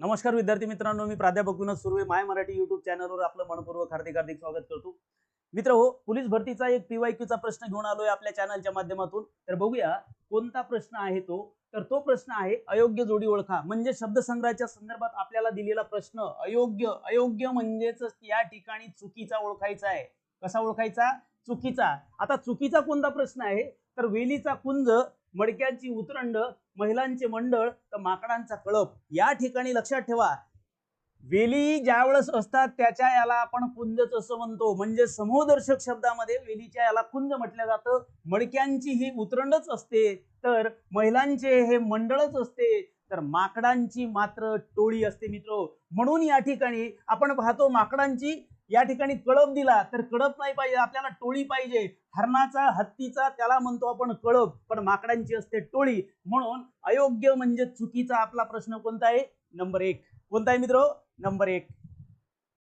नमस्कार विद्यार्थी मित्रांनो मी प्राध्यापक विनोद सुर्वे माय मराठी युट्यूब चॅनलवर आपलं मनपूर्वक हार्दिक हार्दिक स्वागत करतो. मित्र हो पोलीस भरतीचा एक पीवायक्यूचा प्रश्न घेऊन आलोय आपल्या चॅनलच्या माध्यमातून. तर बघूया कोणता प्रश्न आहे तो? तर तो प्रश्न आहे अयोग्य जोडी ओळखा. म्हणजे शब्दसंग्रहाच्या संदर्भात आपल्याला दिलेला प्रश्न अयोग्य अयोग्य म्हणजेच या ठिकाणी चुकीचा ओळखायचा आहे. कसा ओळखायचा? चुकीचा. आता चुकीचा कोणता प्रश्न आहे? तर वेलीचा कुंज मडक्यांची उतरंड महिलांचे मंडळ तर माकडांचा कळप. या ठिकाणी लक्षात ठेवा. वेली ज्या वेळेस असतात त्याच्या याला आपण कुंजच असं म्हणतो. म्हणजे समूहदर्शक शब्दामध्ये वेलीच्या याला कुंज म्हटलं जातं. मडक्यांची ही उतरंडच असते. तर महिलांचे हे मंडळच असते. तर माकडांची मात्र टोळी असते मित्र. म्हणून या ठिकाणी आपण पाहतो माकडांची या ठिकाणी कळप दिला तर कळप नाही पाहिजे आपल्याला टोळी पाहिजे. हरणाचा हत्तीचा त्याला म्हणतो आपण कळप पण माकडांची असते टोळी. म्हणून अयोग्य म्हणजे चुकीचा आपला प्रश्न कोणता आहे? नंबर एक. कोणता आहे मित्र? नंबर एक.